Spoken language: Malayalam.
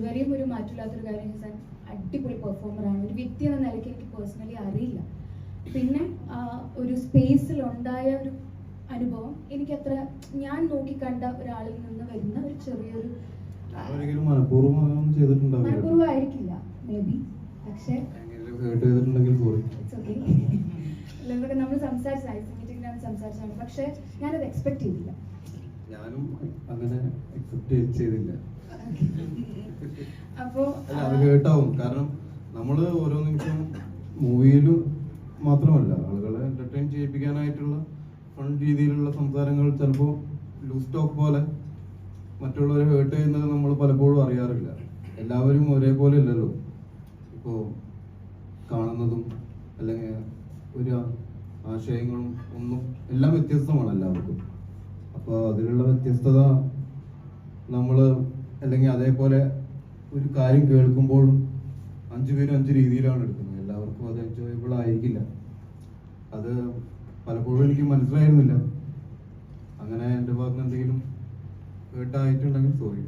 ഇതുവരെയും ഒരു മാറ്റമില്ലാത്തൊരു കാര്യം ഹിസാൻ അടിപൊളി പെർഫോമറാണ് ഒരു വ്യക്തി എന്ന നിലയ്ക്ക് എനിക്ക് പേഴ്സണലി അറിയില്ല. പിന്നെ ഒരു സ്പേസിൽ ഉണ്ടായ ഒരു അനുഭവം എനിക്കത്ര ഞാൻ നോക്കിക്കണ്ട ഒരാളിൽ നിന്ന് വരുന്ന ഒരു ചെറിയൊരു മനഃപൂർവമായിരിക്കില്ല മേ ബി പക്ഷേ നമ്മൾ സംസാരിച്ച ഐസ് മീറ്റിംഗിലാണ് സംസാരിച്ചതാണ് പക്ഷേ ഞാനത് എക്സ്പെക്ട് ചെയ്തില്ല. ഞാനും അങ്ങനെ എക്സ്പെക്ട് ചെയ്തില്ല. അത് കേട്ടാവും. കാരണം നമ്മൾ ഓരോ നിമിഷം മൂവിയിലും മാത്രമല്ല ആളുകളെ എന്റർടൈൻ ചെയ്യിപ്പിക്കാനായിട്ടുള്ള ഫൺ രീതിയിലുള്ള സംസാരങ്ങൾ ചിലപ്പോൾ ലൂസ് ടോക്ക് പോലെ മറ്റുള്ളവരെ ഹേർട്ട് ചെയ്യുന്നത് നമ്മൾ പലപ്പോഴും അറിയാറില്ല. എല്ലാവരും ഒരേപോലെ അല്ലല്ലോ. ഇപ്പോൾ കാണുന്നതും അല്ലെങ്കിൽ ഒരു ആശയങ്ങളും ഒന്നും എല്ലാം വ്യത്യസ്തമാണ് എല്ലാവർക്കും. അപ്പോൾ അതിലുള്ള വ്യത്യസ്തത നമ്മൾ അല്ലെങ്കിൽ അതേപോലെ ഒരു കാര്യം കേൾക്കുമ്പോഴും അഞ്ചു പേരും അഞ്ച് രീതിയിലാണ് എടുക്കുന്നത്. എല്ലാവർക്കും അത് എൻജോയബിൾ ആയിരിക്കില്ല. അത് പലപ്പോഴും എനിക്ക് മനസ്സിലായിരുന്നില്ല. അങ്ങനെ എന്റെ ഭാഗത്ത് എന്തെങ്കിലും കേട്ടായിട്ടുണ്ടെങ്കിൽ സോറി